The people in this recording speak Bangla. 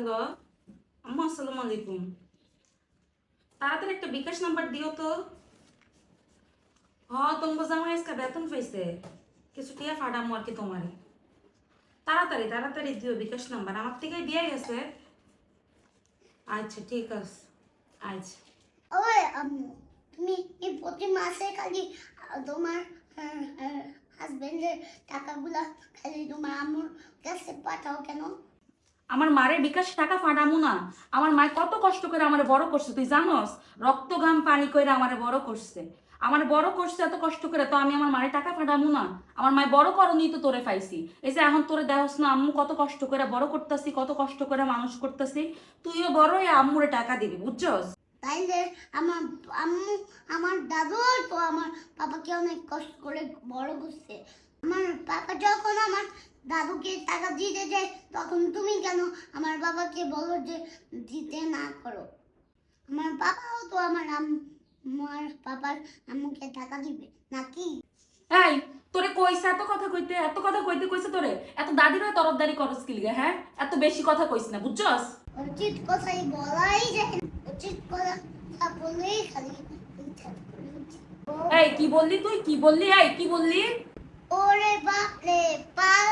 হ্যালো, আম্মা আসসালামু আলাইকুম। তাড়াতাড়ি একটা বিকাশ নাম্বার দিও তো। হ, তোমার জামাই আজকে বেতন পাইছে। কিছু টিয়া ফাটামো আর কি তোমারে। তাড়াতাড়ি তাড়াতাড়ি দিও বিকাশ নাম্বার। আমার থেকে দিয়ে গেছে আচ্ছা ঠিক আছে। আচ্ছা। ওই, আম্মু, তুমি এই প্রতি মাসে খালি তোমার হাজবেন্ডের টাকাগুলা খালি তোমার আম্মুর কাছে পাঠাও কেন? আমার মারের বিকাশ টাকা ফাটামু না। আমার মায় কত কষ্ট করে আমার বড় করছে, তুই জানোস? রক্ত ঘাম পানি করে আমার বড় করছে। আমার বড় করছে এত কষ্ট করে, তো আমি আমার মায়ের টাকা ফাটামু না। আমার মায় বড় করনি তো তোরে পাইছি। এই যে এখন তোরে দেহস না, আম্মু কত কষ্ট করে বড় করতেছি, কত কষ্ট করে মানুষ করতেছি। তুইও বড় আম্মুরে টাকা দিবি, বুঝছস? তাইলে আমার আম্মু, আমার দাদু তো আমার পাপাকে অনেক কষ্ট করে বড় করছে। আমার পাপা যখন আমার দাদুকে টাকা দিতে যায় তখন তুমি কেন আমার বাবাকে বলো যে দিতে না করো? আমার বাবাও তো আমার আম- আমার পাপার আম্মুকে টাকা দিবে নাকি? এই তোরে কইছে এত কথা কইতে এত কথা কইতে কইছে তোরে? এত দাদির হয়ে তরফদারি করস কি লিগে, হ্যাঁ? এত বেশি কথা কইস না বুঝছস? উচিত কথাই বলাই যায় উচিত কথা না বললেই খালি। এই কি বললি তুই? কি বললি? এই কি বললি? ওরে বাপ রে তুই